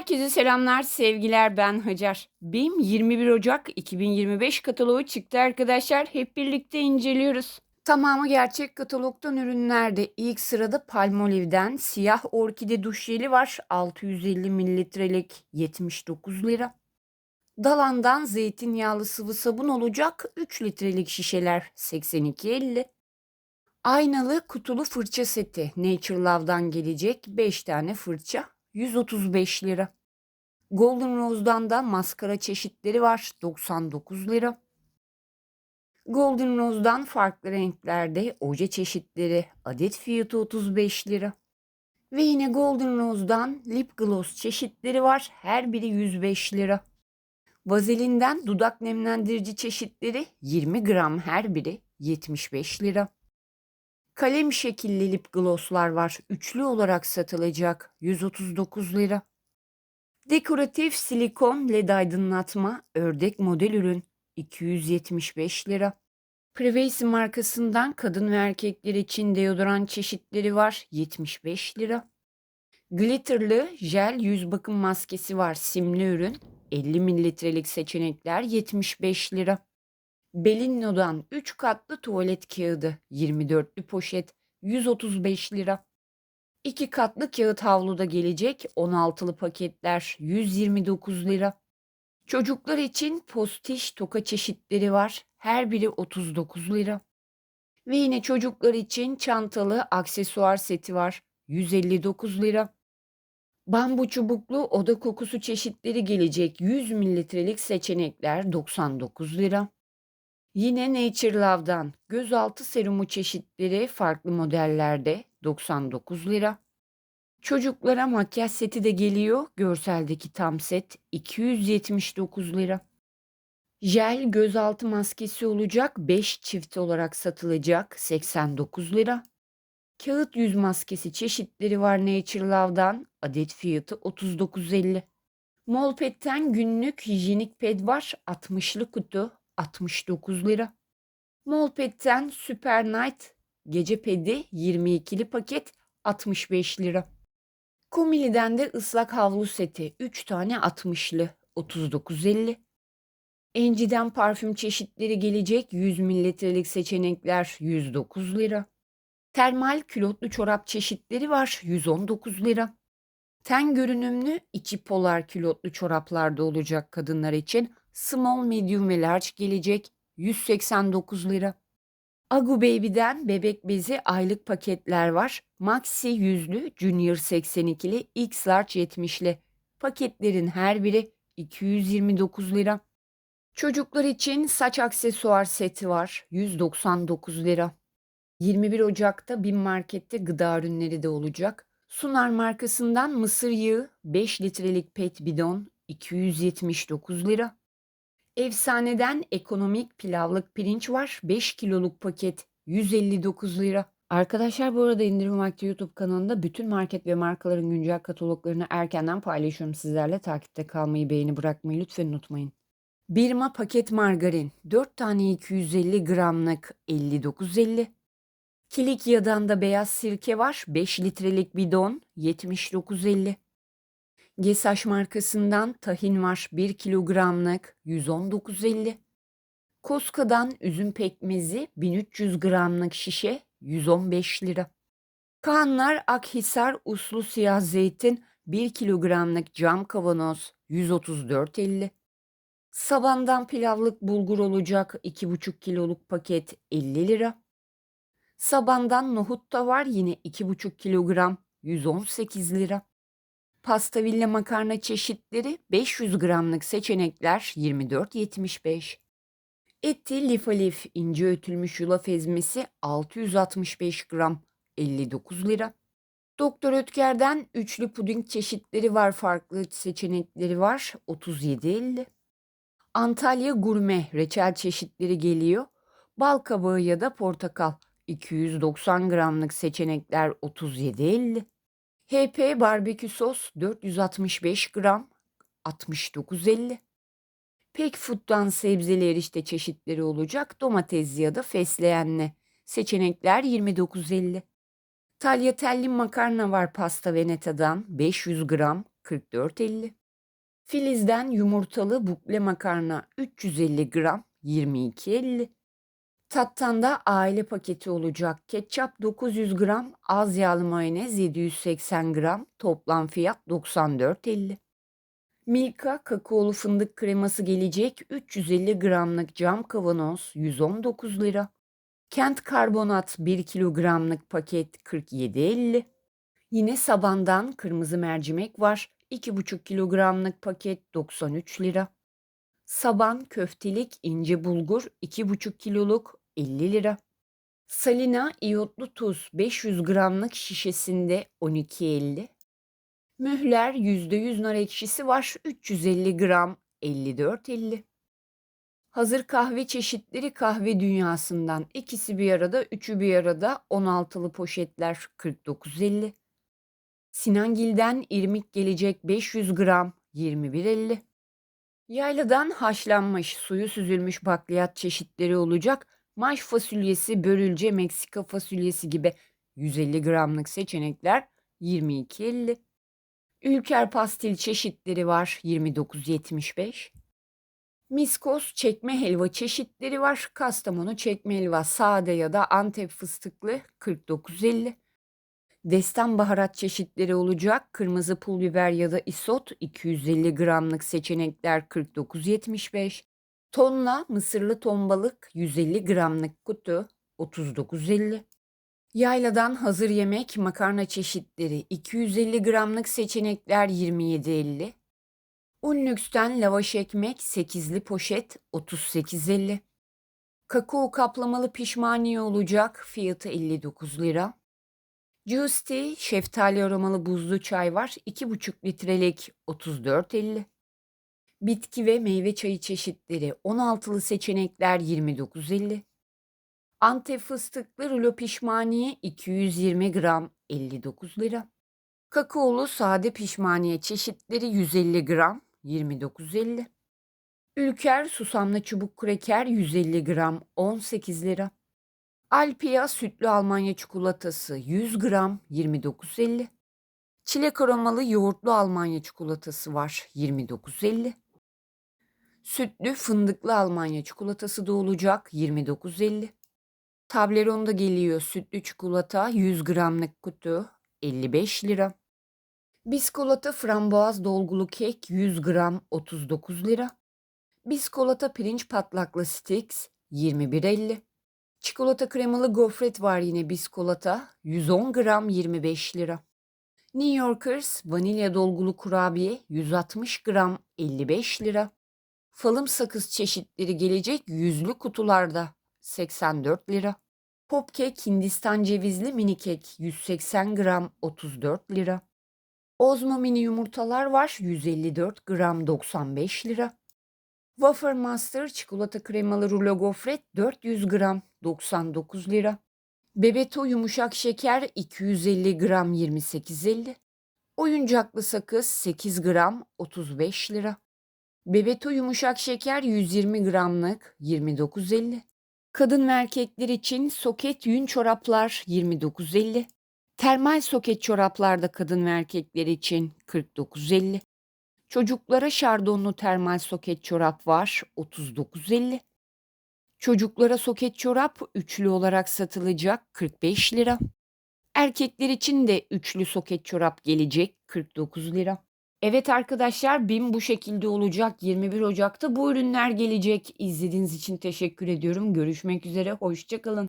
Herkese selamlar, sevgiler. Ben Hacer. BİM 21 Ocak 2025 kataloğu çıktı arkadaşlar. Hep birlikte inceliyoruz. Tamamı gerçek katalogdan ürünlerde. İlk sırada Palmolive'den siyah orkide duş jeli var. 650 mililitrelik 79 lira. Dalan'dan zeytinyağlı sıvı sabun olacak 3 litrelik şişeler 82.50. Aynalı kutulu fırça seti Nature Love'dan gelecek 5 tane fırça 135 lira. Golden Rose'dan da maskara çeşitleri var 99 lira. Golden Rose'dan farklı renklerde oje çeşitleri adet fiyatı 35 lira. Ve yine Golden Rose'dan lip gloss çeşitleri var her biri 105 lira. Vaselin'den dudak nemlendirici çeşitleri 20 gram her biri 75 lira. Kalem şekilli lip glosslar var. Üçlü olarak satılacak. 139 lira. Dekoratif silikon led aydınlatma ördek model ürün 275 lira. Privacy markasından kadın ve erkekler için deodorant çeşitleri var 75 lira. Glitterlı jel yüz bakım maskesi var simli ürün 50 mililitrelik seçenekler 75 lira. Belinno'dan 3 katlı tuvalet kağıdı 24'lü poşet 135 lira. 2 katlı kağıt havluda gelecek 16'lı paketler 129 lira. Çocuklar için postiş toka çeşitleri var. Her biri 39 lira. Ve yine çocuklar için çantalı aksesuar seti var. 159 lira. Bambu çubuklu oda kokusu çeşitleri gelecek 100 mililitrelik seçenekler 99 lira. Yine Nature Love'dan gözaltı serumu çeşitleri farklı modellerde 99 lira. Çocuklara makyaj seti de geliyor. Görseldeki tam set 279 lira. Jel gözaltı maskesi olacak 5 çift olarak satılacak 89 lira. Kağıt yüz maskesi çeşitleri var Nature Love'dan adet fiyatı 39.50. Molpet'ten günlük hijyenik ped var 60'lı kutu 69 lira. Molpet'ten Super Night gece pedi 22'li paket 65 lira. Komili'den de ıslak havlu seti 3 tane 60'lı 39.50. Enci'den parfüm çeşitleri gelecek 100 mililitrelik seçenekler 109 lira. Termal külotlu çorap çeşitleri var 119 lira. Ten görünümlü içi polar külotlu çoraplarda olacak kadınlar için small, medium ve large gelecek 189 lira. Agu Baby'den bebek bezi aylık paketler var. Maxi yüzlü Junior 82'li X Large 70'li. Paketlerin her biri 229 lira. Çocuklar için saç aksesuar seti var 199 lira. 21 Ocak'ta BİM Market'te gıda ürünleri de olacak. Sunar markasından mısır yağı 5 litrelik pet bidon 279 lira. Efsaneden ekonomik pilavlık pirinç var 5 kiloluk paket 159 lira. Arkadaşlar bu arada indirim vakti YouTube kanalında bütün market ve markaların güncel kataloglarını erkenden paylaşıyorum sizlerle. Takipte kalmayı, beğeni bırakmayı lütfen unutmayın. Birma paket margarin 4 tane 250 gramlık 59.50. Kilikya'dan da beyaz sirke var 5 litrelik bidon 79.50. Gesaş markasından tahin var 1 kilogramlık 119.50. Koska'dan üzüm pekmezi 1300 gramlık şişe 115 lira. Kaanlar Akhisar uslu siyah zeytin 1 kilogramlık cam kavanoz 134.50. Sabandan pilavlık bulgur olacak 2,5 kiloluk paket 50 lira. Sabandan nohut da var yine 2,5 kilogram 118 lira. Pastavilla makarna çeşitleri 500 gramlık seçenekler 24.75. Eti lifalif ince ötülmüş yulaf ezmesi 665 gram 59 lira. Doktor Ötker'den üçlü puding çeşitleri var farklı seçenekleri var 37.50. Antalya gurme reçel çeşitleri geliyor. Bal kabağı ya da portakal 290 gramlık seçenekler 37.50. HP barbekü sos 465 gram 69.50. Pek Food'dan sebzeli erişte çeşitleri olacak. Domates ya da fesleğenli. Seçenekler 29.50. Tagliatelle makarna var pasta Veneta'dan 500 gram 44.50. Filiz'den yumurtalı bukle makarna 350 gram 22.50. Tattan da aile paketi olacak. Ketçap 900 gram, az yağlı mayonez 780 gram, toplam fiyat 94.50. Milka kakaolu fındık kreması gelecek 350 gramlık cam kavanoz 119 lira. Kent karbonat 1 kilogramlık paket 47.50. Yine Saban'dan kırmızı mercimek var. 2,5 kilogramlık paket 93 lira. Saban köftelik ince bulgur 2,5 kiloluk 50 lira. Salina iyotlu tuz 500 gramlık şişesinde 12.50. Mühler %100 nar ekşisi var 350 gram 54.50. Hazır kahve çeşitleri kahve dünyasından ikisi bir arada, üçü bir arada 16'lı poşetler 49.50. Sinangil'den irmik gelecek 500 gram 21.50. Yayladan haşlanmış, suyu süzülmüş bakliyat çeşitleri olacak. Maş fasulyesi, börülce, Meksika fasulyesi gibi 150 gramlık seçenekler 22.50. Ülker pastil çeşitleri var 29.75. Miskos çekme helva çeşitleri var. Kastamonu çekme helva sade ya da Antep fıstıklı 49.50. Destan baharat çeşitleri olacak. Kırmızı pul biber ya da isot 250 gramlık seçenekler 49.75. Tonla mısırlı ton balık 150 gramlık kutu 39.50. Yayladan hazır yemek makarna çeşitleri 250 gramlık seçenekler 27.50. Unlüks'ten lavaş ekmek 8'li poşet 38.50. Kakao kaplamalı pişmaniye olacak fiyatı 59 lira. Juice şeftali aromalı buzlu çay var 2,5 litrelik 34.50. Bitki ve meyve çayı çeşitleri 16'lı seçenekler 29.50. Antep fıstıklı rulo pişmaniye 220 gram 59 lira. Kakaolu sade pişmaniye çeşitleri 150 gram 29.50. Ülker susamlı çubuk kreker 150 gram 18 lira. Alpia sütlü Almanya çikolatası 100 gram 29.50. Çilek aromalı yoğurtlu Almanya çikolatası var 29.50. Sütlü fındıklı Almanya çikolatası da olacak 29.50. Tableron'da geliyor sütlü çikolata 100 gramlık kutu 55 lira. Biskolata frambuaz dolgulu kek 100 gram 39 lira. Biskolata pirinç patlaklı sticks 21.50. Çikolata kremalı gofret var yine biskolata 110 gram 25 lira. New Yorkers vanilya dolgulu kurabiye 160 gram 55 lira. Falım sakız çeşitleri gelecek yüzlü kutularda 84 lira. Popkek Hindistan cevizli mini kek 180 gram 34 lira. Ozmo mini yumurtalar var 154 gram 95 lira. Wafer Master çikolata kremalı rulo gofret 400 gram 99 lira. Bebeto yumuşak şeker 250 gram 28.50. Oyuncaklı sakız 8 gram 35 lira. Bebeto yumuşak şeker 120 gramlık 29.50. Kadın ve erkekler için soket yün çoraplar 29.50. Termal soket çoraplarda kadın ve erkekler için 49.50. Çocuklara şardonlu termal soket çorap var 39.50. Çocuklara soket çorap üçlü olarak satılacak 45 lira. Erkekler için de üçlü soket çorap gelecek 49 lira. Evet arkadaşlar BİM bu şekilde olacak 21 Ocak'ta bu ürünler gelecek. İzlediğiniz için teşekkür ediyorum. Görüşmek üzere hoşçakalın.